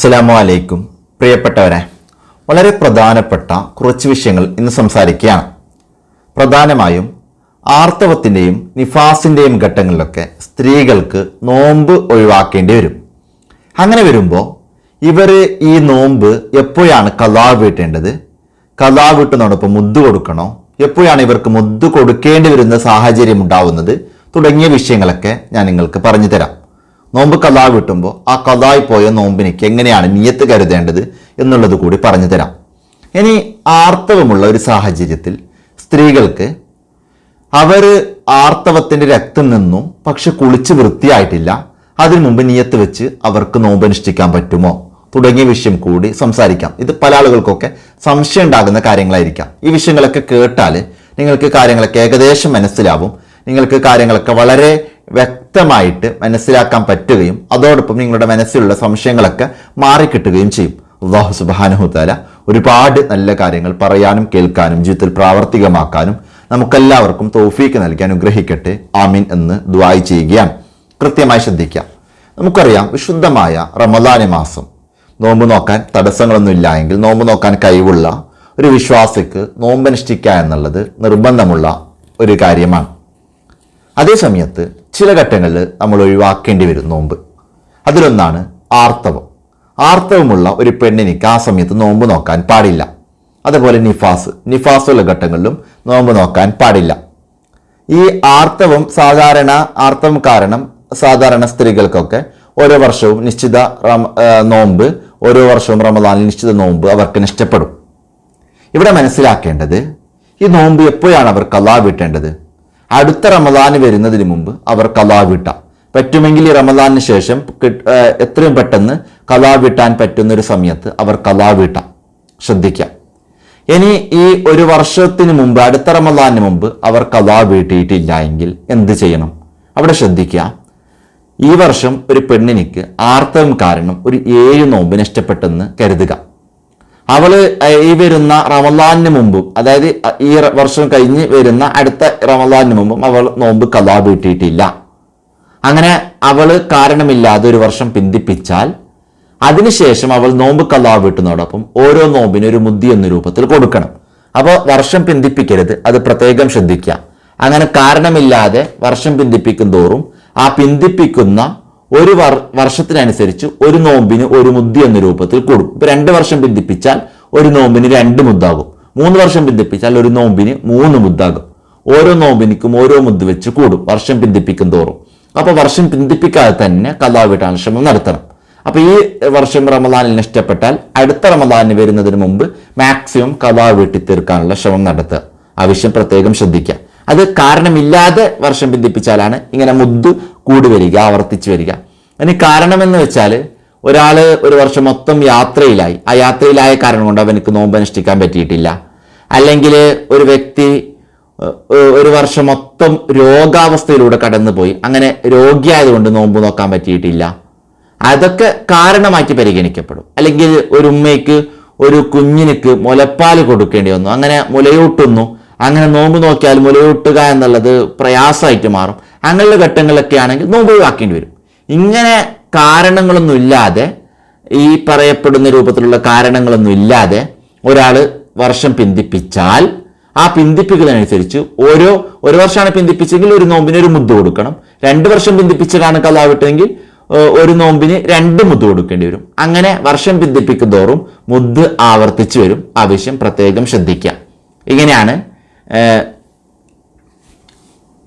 അസ്സലാമു അലൈക്കും. പ്രിയപ്പെട്ടവരെ വളരെ പ്രധാനപ്പെട്ട കുറച്ച് വിഷയങ്ങൾ ഇന്ന് സംസാരിക്കുകയാണ്. പ്രധാനമായും ആർത്തവത്തിന്റെയും നിഫാസിന്റെയും ഘട്ടങ്ങളിലൊക്കെ സ്ത്രീകൾക്ക് നോമ്പ് ഒഴിവാക്കേണ്ടി വരും. അങ്ങനെ വരുമ്പോൾ ഇവർ ഈ നോമ്പ് എപ്പോഴാണ് കലാ വീട്ടേണ്ടത്? കലാ വീട്ടുന്നതോടൊപ്പം മുദ്ദ് കൊടുക്കണോ? എപ്പോഴാണ് ഇവർക്ക് മുദ്ദ് കൊടുക്കേണ്ടി വരുന്ന സാഹചര്യം ഉണ്ടാവുന്നത്? തുടങ്ങിയ വിഷയങ്ങളൊക്കെ ഞാൻ നിങ്ങൾക്ക് പറഞ്ഞു തരാം. നോമ്പ് കഥാ വിട്ടുമ്പോൾ ആ കഥായി പോയ നോമ്പിനേക്ക് എങ്ങനെയാണ് നിയത്ത് കരുതേണ്ടത് എന്നുള്ളത് കൂടി പറഞ്ഞു തരാം. ഇനി ആർത്തവമുള്ള ഒരു സാഹചര്യത്തിൽ സ്ത്രീകൾക്ക് അവർ ആർത്തവത്തിന്റെ രക്തം നിന്നും പക്ഷെ കുളിച്ച് വൃത്തിയായിട്ടില്ല അതിനു മുമ്പ് നിയത്ത് വെച്ച് അവർക്ക് നോമ്പ് അനുഷ്ഠിക്കാൻ പറ്റുമോ? തുടങ്ങിയ വിഷയം കൂടി സംസാരിക്കാം. ഇത് പല ആളുകൾക്കൊക്കെ സംശയം ഉണ്ടാകുന്ന കാര്യങ്ങളായിരിക്കാം. ഈ വിഷയങ്ങളൊക്കെ കേട്ടാൽ നിങ്ങൾക്ക് കാര്യങ്ങളൊക്കെ ഏകദേശം മനസ്സിലാവും. നിങ്ങൾക്ക് കാര്യങ്ങളൊക്കെ വളരെ വ്യക്തമായിട്ട് മനസ്സിലാക്കാൻ പറ്റുകയും അതോടൊപ്പം നിങ്ങളുടെ മനസ്സിലുള്ള സംശയങ്ങളൊക്കെ മാറിക്കിട്ടുകയും ചെയ്യും. അള്ളാഹു സുബാനുഹുത്താല ഒരുപാട് നല്ല കാര്യങ്ങൾ പറയാനും കേൾക്കാനും ജീവിതത്തിൽ പ്രാവർത്തികമാക്കാനും നമുക്കെല്ലാവർക്കും തോഫീക്ക് നൽകി അനുഗ്രഹിക്കട്ടെ. ആമീൻ എന്ന് ദ്വായി ചെയ്യുകയാണ്. കൃത്യമായി ശ്രദ്ധിക്കാം. നമുക്കറിയാം വിശുദ്ധമായ റമദാനി മാസം. നോമ്പ് നോക്കാൻ തടസ്സങ്ങളൊന്നും ഇല്ലായെങ്കിൽ നോമ്പ് നോക്കാൻ കഴിവുള്ള ഒരു വിശ്വാസിക്ക് നോമ്പനുഷ്ഠിക്കുക എന്നുള്ളത് നിർബന്ധമുള്ള ഒരു കാര്യമാണ്. അതേ സമയത്ത് ചില ഘട്ടങ്ങളിൽ നമ്മൾ ഒഴിവാക്കേണ്ടി വരും നോമ്പ്. അതിലൊന്നാണ് ആർത്തവം. ആർത്തവമുള്ള ഒരു പെണ്ണിനിക്ക് ആ സമയത്ത് നോമ്പ് നോക്കാൻ പാടില്ല. അതുപോലെ നിഫാസ്. നിഫാസുള്ള ഘട്ടങ്ങളിലും നോമ്പ് നോക്കാൻ പാടില്ല. ഈ ആർത്തവം സാധാരണ ആർത്തവം കാരണം സാധാരണ സ്ത്രീകൾക്കൊക്കെ ഓരോ വർഷവും നിശ്ചിത നോമ്പ് ഓരോ വർഷവും റമദാനിൽ നിശ്ചിത നോമ്പ് അവർക്ക് നഷ്ടപ്പെടും ഇവിടെ മനസ്സിലാക്കേണ്ടത് ഈ നോമ്പ് എപ്പോഴാണ് അവർക്ക് അള്ളാഹ് വീട്ടേണ്ടത്? അടുത്ത റമദാന് വരുന്നതിന് മുമ്പ് അവർ കലാ വിട്ടാം. പറ്റുമെങ്കിൽ ഈ റമദാനിന് ശേഷം എത്രയും പെട്ടെന്ന് കലാ വിട്ടാൻ പറ്റുന്ന ഒരു സമയത്ത് അവർ കലാ വീട്ടാം. ശ്രദ്ധിക്കാം. ഇനി ഈ ഒരു വർഷത്തിന് മുമ്പ് അടുത്ത റമദാനിന് മുമ്പ് അവർ കലാ വീട്ടിയിട്ടില്ല എങ്കിൽ എന്ത് ചെയ്യണം? അവിടെ ശ്രദ്ധിക്കുക. ഈ വർഷം ഒരു പെണ്ണിനിക്ക് ആർത്തവം കാരണം ഒരു ഏഴ് നോമ്പ് നഷ്ടപ്പെട്ടെന്ന് കരുതുക. അവൾ ഈ വരുന്ന റമദാനിന് മുമ്പും അതായത് ഈ വർഷം കഴിഞ്ഞ് വരുന്ന അടുത്ത റമദാനിന് മുമ്പും അവൾ നോമ്പ് കലാ വീട്ടിയിട്ടില്ല അങ്ങനെ അവൾ കാരണമില്ലാതെ ഒരു വർഷം പിന്തിപ്പിച്ചാൽ അതിനുശേഷം അവൾ നോമ്പ് കഥാ വീട്ടുന്നതോടൊപ്പം ഓരോ നോമ്പിനും ഒരു മുദ്ദി എന്ന രൂപത്തിൽ കൊടുക്കണം. അപ്പോൾ വർഷം പിന്തിപ്പിക്കരുത് അത് പ്രത്യേകം ശ്രദ്ധിക്കുക. അങ്ങനെ കാരണമില്ലാതെ വർഷം പിന്തിപ്പിക്കും തോറും ആ പിന്തിപ്പിക്കുന്ന ഒരു വർ വർഷത്തിനനുസരിച്ച് ഒരു നോമ്പിന് ഒരു മുദ്ദി എന്ന രൂപത്തിൽ കൂടും ഇപ്പൊ രണ്ട് വർഷം ബിന്ദിപ്പിച്ചാൽ ഒരു നോമ്പിന് രണ്ട് മുദ്ദാകും. മൂന്ന് വർഷം ബിന്ദിപ്പിച്ചാൽ ഒരു നോമ്പിന് മൂന്ന് മുദ്ദാകും. ഓരോ നോമ്പിനിക്കും ഓരോ മുദ്ദ് വെച്ച് കൂടും വർഷം പിന്തിപ്പിക്കും തോറും. അപ്പൊ വർഷം പിന്തിപ്പിക്കാതെ തന്നെ കലാ വീട്ടാൻ ശ്രമം നടത്തണം. അപ്പൊ ഈ വർഷം റമദാനിൽ നഷ്ടപ്പെട്ടാൽ അടുത്ത റമദാനിന് വരുന്നതിന് മുമ്പ് മാക്സിമം കലാ വീട്ടി തീർക്കാനുള്ള ശ്രമം നടത്തുക. ആവശ്യം പ്രത്യേകം ശ്രദ്ധിക്കുക. അത് കാരണമില്ലാതെ വർഷം ബന്ധിപ്പിച്ചാലാണ് ഇങ്ങനെ മുദ്ദ് കൂടി വരിക ആവർത്തിച്ച് വരിക. അതിന് കാരണമെന്ന് വെച്ചാൽ ഒരാൾ ഒരു വർഷം മൊത്തം യാത്രയിലായി. ആ യാത്രയിലായ കാരണം കൊണ്ട് അവനക്ക് നോമ്പ് അനുഷ്ഠിക്കാൻ പറ്റിയിട്ടില്ല. അല്ലെങ്കിൽ ഒരു വ്യക്തി ഒരു വർഷം മൊത്തം രോഗാവസ്ഥയിലൂടെ കടന്നുപോയി. അങ്ങനെ രോഗിയായതുകൊണ്ട് നോമ്പ് നോക്കാൻ പറ്റിയിട്ടില്ല. അതൊക്കെ കാരണമാക്കി പരിഗണിക്കപ്പെടും. അല്ലെങ്കിൽ ഒരു ഉമ്മയ്ക്ക് ഒരു കുഞ്ഞിനിക്ക് മുലപ്പാൽ കൊടുക്കേണ്ടി വന്നു. അങ്ങനെ മുലയൂട്ടുന്നു. അങ്ങനെ നോമ്പ് നോക്കിയാൽ മുലയൂട്ടുക എന്നുള്ളത് പ്രയാസമായിട്ട് മാറും. അങ്ങനെയുള്ള ഘട്ടങ്ങളിലൊക്കെ ആണെങ്കിൽ നോമ്പ് ഒഴിവാക്കേണ്ടി വരും. ഇങ്ങനെ കാരണങ്ങളൊന്നും ഇല്ലാതെ ഈ പറയപ്പെടുന്ന രൂപത്തിലുള്ള കാരണങ്ങളൊന്നും ഇല്ലാതെ ഒരാൾ വർഷം പിന്തിപ്പിച്ചാൽ ആ പിന്തിപ്പിക്കുന്നതിനനുസരിച്ച് ഓരോ ഒരു വർഷമാണ് പിന്തിപ്പിച്ചെങ്കിൽ ഒരു നോമ്പിന് ഒരു മുദ്ദ കൊടുക്കണം. രണ്ട് വർഷം പിന്തിപ്പിച്ചതാണ് കലാവിട്ടെങ്കിൽ ഏഹ്, ഒരു നോമ്പിന് രണ്ട് മുദ്ദ കൊടുക്കേണ്ടി വരും. അങ്ങനെ വർഷം പിന്തിപ്പിക്കും തോറും മുദ്ദ് ആവർത്തിച്ചു വരും. ആവശ്യം പ്രത്യേകം ശ്രദ്ധിക്കുക. ഇങ്ങനെയാണ്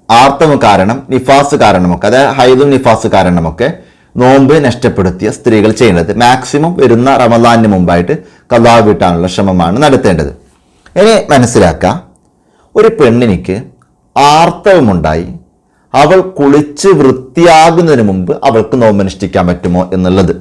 ആർത്തവം കാരണം നിഫാസ് കാരണമൊക്കെ അതായത് ഹൈദും നിഫാസ് കാരണമൊക്കെ നോമ്പ് നഷ്ടപ്പെടുത്തിയ സ്ത്രീകൾ ചെയ്യേണ്ടത്. മാക്സിമം വരുന്ന റമദാനിന് മുമ്പായിട്ട് കലാ വീട്ടാനുള്ള ശ്രമമാണ് നടത്തേണ്ടത്. ഇനി മനസ്സിലാക്കുക ഒരു പെണ്ണിനിക്ക് ആർത്തവമുണ്ടായി അവൾ കുളിച്ച് വൃത്തിയാകുന്നതിന് മുമ്പ് അവൾക്ക് നോമ്പനുഷ്ഠിക്കാൻ പറ്റുമോ എന്നുള്ളത്.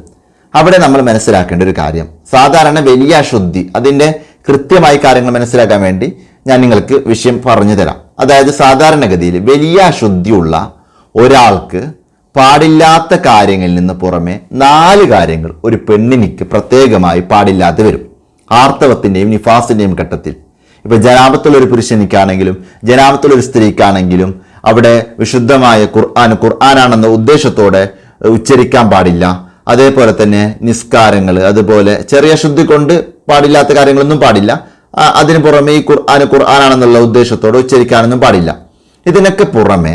അവിടെ നമ്മൾ മനസ്സിലാക്കേണ്ട ഒരു കാര്യം സാധാരണ വലിയ അശുദ്ധി അതിന്റെ കൃത്യമായി കാര്യങ്ങൾ മനസ്സിലാക്കാൻ വേണ്ടി ഞാൻ നിങ്ങൾക്ക് വിഷയം പറഞ്ഞു തരാം. അതായത് സാധാരണഗതിയിൽ വലിയ അശുദ്ധിയുള്ള ഒരാൾക്ക് പാടില്ലാത്ത കാര്യങ്ങളിൽ നിന്ന് പുറമെ നാല് കാര്യങ്ങൾ ഒരു പെണ്ണിനിക്ക് പ്രത്യേകമായി പാടില്ലാതെ വരും. ആർത്തവത്തിന്റെയും നിഫാസിന്റെയും ഘട്ടത്തിൽ. ഇപ്പം ജനാപത്തുള്ള ഒരു പുരുഷനിക്കാണെങ്കിലും ജനാപത്തുള്ള ഒരു സ്ത്രീക്കാണെങ്കിലും അവിടെ വിശുദ്ധമായ ഖുർആൻ ഖുർആനാണെന്ന ഉദ്ദേശത്തോടെ ഉച്ചരിക്കാൻ പാടില്ല. അതേപോലെ തന്നെ നിസ്കാരങ്ങൾ അതുപോലെ ചെറിയ ശുദ്ധി കൊണ്ട് പാടില്ലാത്ത കാര്യങ്ങളൊന്നും പാടില്ല. അതിന് പുറമെ ഈ ഖുർആാന് ഖുർആാനാണെന്നുള്ള ഉദ്ദേശത്തോടെ ഉച്ചരിക്കാനൊന്നും പാടില്ല. ഇതിനൊക്കെ പുറമെ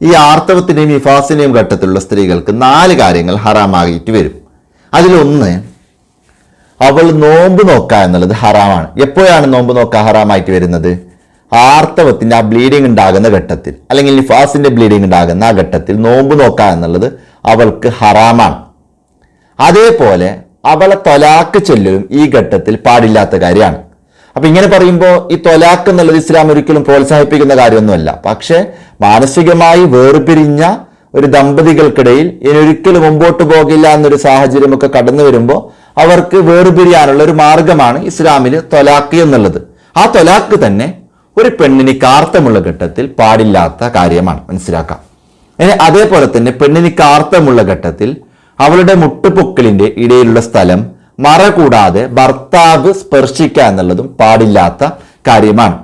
ഈ ആർത്തവത്തിന്റെയും ഇഫാസിന്റെയും ഘട്ടത്തിലുള്ള സ്ത്രീകൾക്ക് നാല് കാര്യങ്ങൾ ഹറാമാകിയിട്ട് വരും. അതിലൊന്ന് അവൾ നോമ്പ് നോക്കുക എന്നുള്ളത് ഹറാമാണ്. എപ്പോഴാണ് നോമ്പ് നോക്കുക ഹറാമായിട്ട് വരുന്നത്? ആർത്തവത്തിന്റെ ആ ബ്ലീഡിങ് ഉണ്ടാകുന്ന ഘട്ടത്തിൽ അല്ലെങ്കിൽ നിഫാസിന്റെ ബ്ലീഡിങ് ഉണ്ടാകുന്ന ആ ഘട്ടത്തിൽ നോമ്പ് നോക്കുക എന്നുള്ളത് അവൾക്ക് ഹറാമാണ്. അതേപോലെ അവളെ തൊലാക്ക് ചെല്ലലും ഈ ഘട്ടത്തിൽ പാടില്ലാത്ത കാര്യമാണ്. അപ്പൊ ഇങ്ങനെ പറയുമ്പോൾ ഈ തൊലാക്ക് എന്നുള്ളത് ഇസ്ലാം ഒരിക്കലും പ്രോത്സാഹിപ്പിക്കുന്ന കാര്യമൊന്നുമല്ല. പക്ഷേ മാനസികമായി വേർപിരിഞ്ഞ ഒരു ദമ്പതികൾക്കിടയിൽ ഇനി ഒരിക്കലും മുമ്പോട്ട് പോകില്ല എന്നൊരു സാഹചര്യമൊക്കെ കടന്നു വരുമ്പോൾ അവർക്ക് വേർപിരിയാനുള്ള ഒരു മാർഗമാണ് ഇസ്ലാമിൽ തൊലാക്ക് എന്നുള്ളത്. ആ തൊലാക്ക് തന്നെ ഒരു പെണ്ണിന് കാർത്തമുള്ള ഘട്ടത്തിൽ പാടില്ലാത്ത കാര്യമാണ്. മനസ്സിലാക്കാം. ഇനി അതേപോലെ തന്നെ പെണ്ണിന് കാർത്തമുള്ള ഘട്ടത്തിൽ അവളുടെ മുട്ടുപൊക്കലിന്റെ ഇടയിലുള്ള സ്ഥലം മറ കൂടാതെ ഭർത്താവ് സ്പർശിക്കുക എന്നുള്ളതും പാടില്ലാത്ത കാര്യമാണ്.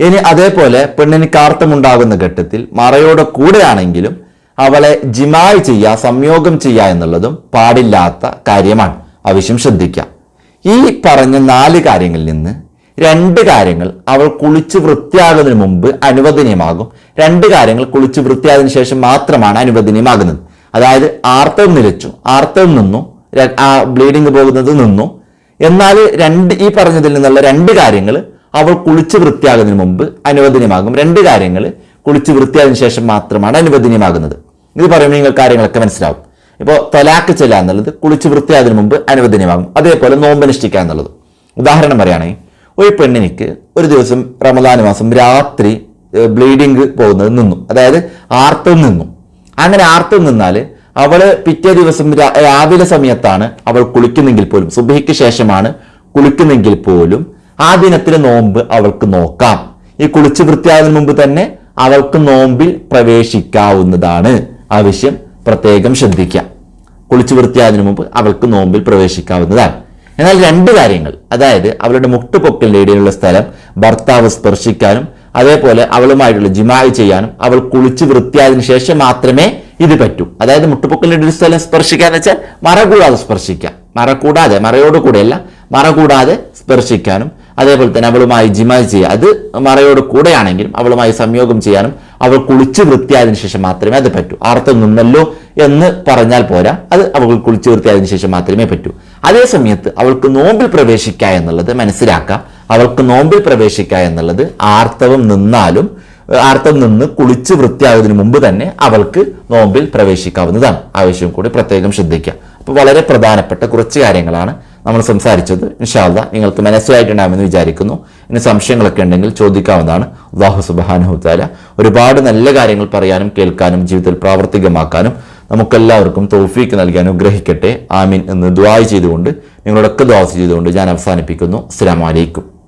ഇനി അതേപോലെ പെണ്ണിന് കാർത്തമുണ്ടാകുന്ന ഘട്ടത്തിൽ മറയോടെ കൂടെയാണെങ്കിലും അവളെ ജിമായി ചെയ്യുക സംയോഗം ചെയ്യുക എന്നുള്ളതും പാടില്ലാത്ത കാര്യമാണ്. ആവശ്യം ശ്രദ്ധിക്കുക. ഈ പറഞ്ഞ നാല് കാര്യങ്ങളിൽ നിന്ന് രണ്ട് കാര്യങ്ങൾ അവൾ കുളിച്ച് വൃത്തിയാകുന്നതിന് മുമ്പ് അനുവദനീയമാകും. രണ്ട് കാര്യങ്ങൾ കുളിച്ച് വൃത്തിയായതിനു ശേഷം മാത്രമാണ് അനുവദനീയമാകുന്നത്. അതായത് ആർത്തവം നിലച്ചു. ആർത്തവം നിന്നു. ആ ബ്ലീഡിങ് പോകുന്നത് നിന്നു. എന്നാൽ രണ്ട് ഈ പറഞ്ഞതിൽ നിന്നുള്ള രണ്ട് കാര്യങ്ങൾ അവൾ കുളിച്ച് വൃത്തിയാകുന്നതിന് മുമ്പ് അനുവദനീയമാകും. രണ്ട് കാര്യങ്ങൾ കുളിച്ച് വൃത്തിയായതിനു ശേഷം മാത്രമാണ് അനുവദനീയമാകുന്നത്. ഇത് പറയുമ്പോൾ നിങ്ങൾ കാര്യങ്ങളൊക്കെ മനസ്സിലാവും. ഇപ്പോൾ തലാക്ക് ചെല്ലുക എന്നുള്ളത് കുളിച്ച് വൃത്തിയായതിനു മുമ്പ് അനുവദനീയമാകും. അതേപോലെ നോമ്പനുഷ്ഠിക്കുക എന്നുള്ളത്. ഉദാഹരണം പറയുകയാണെങ്കിൽ ഒരു പെണ്ണിനിക്ക് ഒരു ദിവസം റമദാൻ മാസം രാത്രി ബ്ലീഡിങ് പോകുന്നത് നിന്നു. അതായത് ആർത്തം നിന്നു. അങ്ങനെ ആർത്തം നിന്നാൽ അവൾ പിറ്റേ ദിവസം രാവിലെ സമയത്താണ് അവൾ കുളിക്കുന്നെങ്കിൽ പോലും സുബഹിക്ക് ശേഷമാണ് കുളിക്കുന്നെങ്കിൽ പോലും ആ ദിനത്തിലെ നോമ്പ് അവൾക്ക് നോക്കാം. ഈ കുളിച്ച് വൃത്തിയാകുന്നതിന് മുമ്പ് തന്നെ അവൾക്ക് നോമ്പിൽ പ്രവേശിക്കാവുന്നതാണ് ആവശ്യം പ്രത്യേകം ശ്രദ്ധിക്കാം കുളിച്ച് വൃത്തിയാകുന്നതിന് മുമ്പ് അവൾക്ക് നോമ്പിൽ പ്രവേശിക്കാവുന്നതാണ്. എന്നാൽ രണ്ട് കാര്യങ്ങൾ അതായത് അവളുടെ മുട്ടുപൊക്കലിന്റെ ഇടയിലുള്ള സ്ഥലം ഭർത്താവ് സ്പർശിക്കാനും അതേപോലെ അവളുമായിട്ടുള്ള ജിമായി ചെയ്യാനും അവൾ കുളിച്ച് വൃത്തിയായതിനു ശേഷം മാത്രമേ ഇത് പറ്റും. അതായത് മുട്ടുപൊക്കലിന്റെ ഒരു സ്ഥലം സ്പർശിക്കാന്ന് വെച്ചാൽ മറ കൂടാതെ സ്പർശിക്കാം. മറ കൂടാതെ മറയോട് കൂടെയല്ല മറ കൂടാതെ സ്പർശിക്കാനും അതേപോലെ തന്നെ അവളുമായി ജിമായി ചെയ്യുക അത് മറയോട് കൂടെയാണെങ്കിലും അവളുമായി സംയോഗം ചെയ്യാനും അവൾ കുളിച്ച് വൃത്തിയായതിനു ശേഷം മാത്രമേ അത് പറ്റൂ. ആർത്തം നിന്നല്ലോ എന്ന് പറഞ്ഞാൽ പോരാ. അത് അവൾ കുളിച്ച് വൃത്തിയായതിനു ശേഷം മാത്രമേ പറ്റൂ. അതേ സമയത്ത് അവൾക്ക് നോമ്പിൽ പ്രവേശിക്കുക എന്നുള്ളത് മനസ്സിലാക്കാം. അവൾക്ക് നോമ്പിൽ പ്രവേശിക്കുക എന്നുള്ളത് ആർത്തവം നിന്നാലും ഏഹ്, ആർത്തവം നിന്ന് കുളിച്ച് വൃത്തിയാകുന്നതിന് മുമ്പ് തന്നെ അവൾക്ക് നോമ്പിൽ പ്രവേശിക്കാവുന്നതാണ്. ആവശ്യം കൂടി പ്രത്യേകം ശ്രദ്ധിക്കുക. അപ്പോൾ വളരെ പ്രധാനപ്പെട്ട കുറച്ച് കാര്യങ്ങളാണ് നമ്മൾ സംസാരിച്ചത്. ഇൻഷാല്ല നിങ്ങൾക്ക് മനസ്സിലായിട്ടുണ്ടാകുമെന്ന് വിചാരിക്കുന്നു. ഇനി സംശയങ്ങളൊക്കെ ഉണ്ടെങ്കിൽ ചോദിക്കാവുന്നതാണ്. അള്ളാഹു സുബാനുഹുത്താല ഒരുപാട് നല്ല കാര്യങ്ങൾ പറയാനും കേൾക്കാനും ജീവിതത്തിൽ പ്രാവർത്തികമാക്കാനും നമുക്കെല്ലാവർക്കും തോഫീക്ക് നൽകി അനുഗ്രഹിക്കട്ടെ. ആമീൻ എന്ന് ദ്വായ് ചെയ്തുകൊണ്ട് നിങ്ങളോടൊക്കെ ദ്വാസ് ചെയ്തുകൊണ്ട് ഞാൻ അവസാനിപ്പിക്കുന്നു. അസ്സലാമു അലൈക്കും.